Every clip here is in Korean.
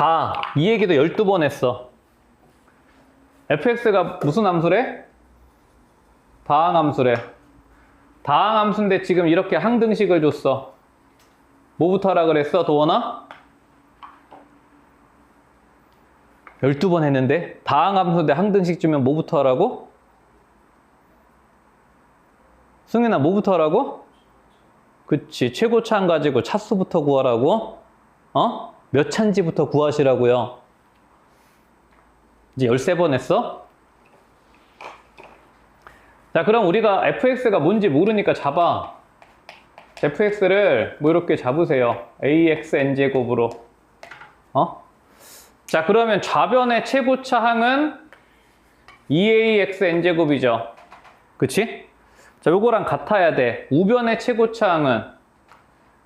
다. 이 얘기도 12번 했어. fx가 무슨 함수래? 다항함수래. 다항함수인데 지금 이렇게 항등식을 줬어. 뭐부터 하라 그랬어, 도원아? 12번 했는데 다항함수인데 항등식 주면 뭐부터 하라고? 승윤아 뭐부터 하라고? 그치 최고차항 가지고 차수부터 구하라고? 어? 몇 찬지부터 구하시라고요? 이제 13번 했어? 자 그럼 우리가 fx가 뭔지 모르니까 잡아 fx를 뭐 이렇게 잡으세요 axn제곱으로 어? 자 그러면 좌변의 최고차항은 2axn제곱이죠 그치? 자 요거랑 같아야 돼 우변의 최고차항은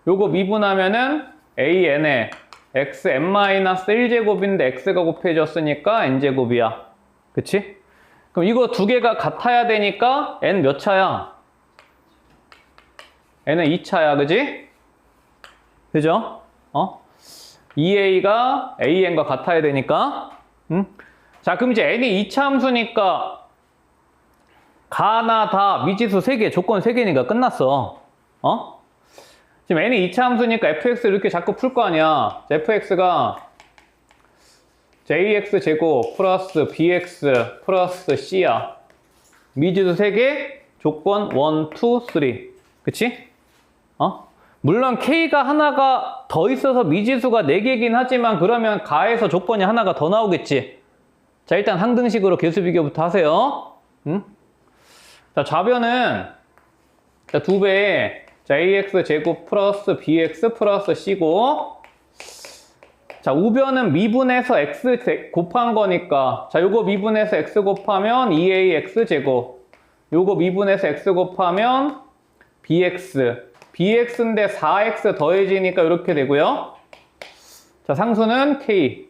요거 미분하면은 an에 xn-1제곱인데 x가 곱해졌으니까 n제곱이야 그치? 그럼 이거 두 개가 같아야 되니까 n 몇 차야? n은 2차야 그지? 그죠? 어? 2a가 an과 같아야 되니까 응? 자 그럼 이제 n이 2차 함수니까 가나 다 미지수 3개 조건 3개니까 끝났어 어? 지금 n이 2차 함수니까 fx를 이렇게 자꾸 풀 거 아니야 자, fx가 jx 제곱 플러스 bx 플러스 c야 미지수 3개 조건 1, 2, 3 그치? 어? 물론 k가 하나가 더 있어서 미지수가 4개긴 하지만 그러면 가에서 조건이 하나가 더 나오겠지 자 일단 항등식으로 개수 비교부터 하세요 응? 자 좌변은 자, 2배에 자, ax 제곱 플러스 bx 플러스 c고. 자 우변은 미분해서 x 제- 곱한 거니까. 자 요거 미분해서 x 곱하면 2ax 제곱. 요거 미분해서 x 곱하면 bx. bx인데 4x 더해지니까 이렇게 되고요. 자 상수는 k.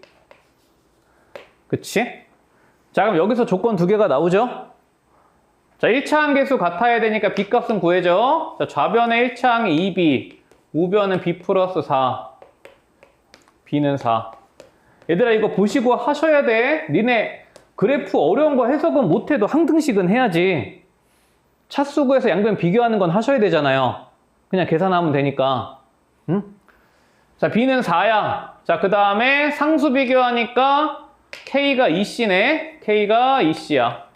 그치? 자 그럼 여기서 조건 두 개가 나오죠? 자 1차항 계수 같아야 되니까 b 값은 구해줘. 자 좌변의 1차 항이 2b 우변은 b 플러스 4 b는 4 얘들아 이거 보시고 하셔야 돼. 니네 그래프 어려운 거 해석은 못해도 항등식은 해야지. 차수 구해서 양변 비교하는 건 하셔야 되잖아요. 그냥 계산하면 되니까. 응? 자 b는 4야. 자 그 다음에 상수 비교하니까 k가 2c네. K가 2c야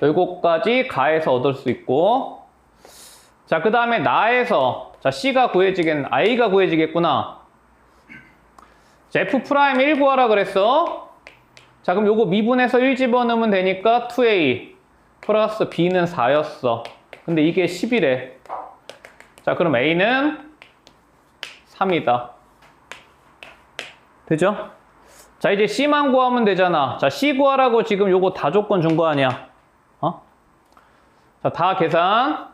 자, 요거까지 가에서 얻을 수 있고 자 그 다음에 나에서 자 c가 구해지겠 i가 구해지겠구나. 자, f 프라임 1 구하라 그랬어. 자 그럼 요거 미분해서 1 집어넣으면 되니까 2a 플러스 b는 4였어. 근데 이게 10이래. 자 그럼 a는 3이다. 되죠? 자 이제 c만 구하면 되잖아. 자 c 구하라고 지금 요거 다 조건 준 거 아니야? 어? 자, 다 계산.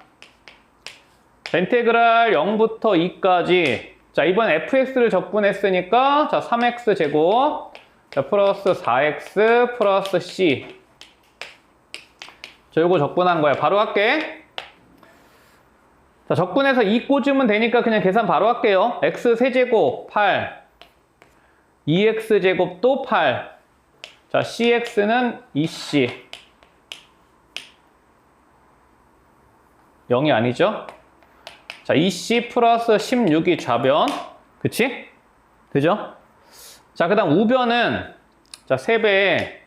자, 인테그랄 0부터 2까지. 자, 이번 fx를 적분했으니까, 자, 3x 제곱. 자, 플러스 4x 플러스 c. 자, 요거 적분한 거야. 바로 할게. 자, 적분해서 2 꽂으면 되니까 그냥 계산 바로 할게요. x 세제곱 8. 2x 제곱도 8. 자, cx는 2c. 0이 아니죠? 자, 2c 플러스 16이 좌변. 그치? 되죠? 자, 그 다음 우변은, 자, 3배에,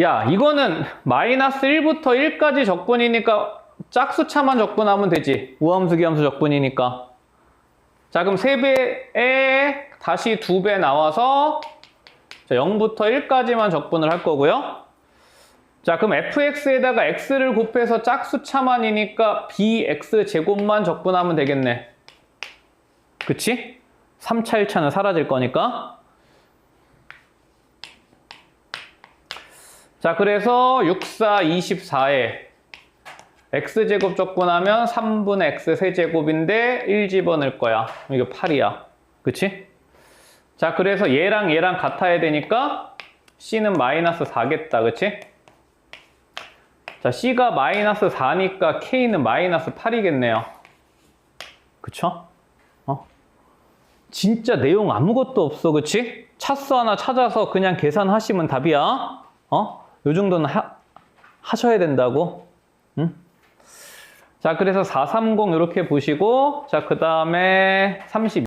야, 이거는 마이너스 1부터 1까지 적분이니까 짝수차만 적분하면 되지. 우함수, 기함수 적분이니까. 자, 그럼 3배에 다시 2배 나와서, 자, 0부터 1까지만 적분을 할 거고요. 자, 그럼 fx에다가 x를 곱해서 짝수 차만이니까 bx 제곱만 적분하면 되겠네. 그치? 3차, 1차는 사라질 거니까. 자, 그래서 6, 4, 24에 x제곱 적분하면 3분의 x 세제곱인데 1 집어넣을 거야. 이거 8이야. 그치? 자, 그래서 얘랑 얘랑 같아야 되니까 c는 마이너스 4겠다. 그치? 자, C가 마이너스 4니까 K는 마이너스 8이겠네요. 그쵸? 어? 진짜 내용 아무것도 없어, 그치? 차수 하나 찾아서 그냥 계산하시면 답이야. 어? 요 정도는 하, 하셔야 된다고. 응? 자, 그래서 430 이렇게 보시고, 자, 그 다음에 32.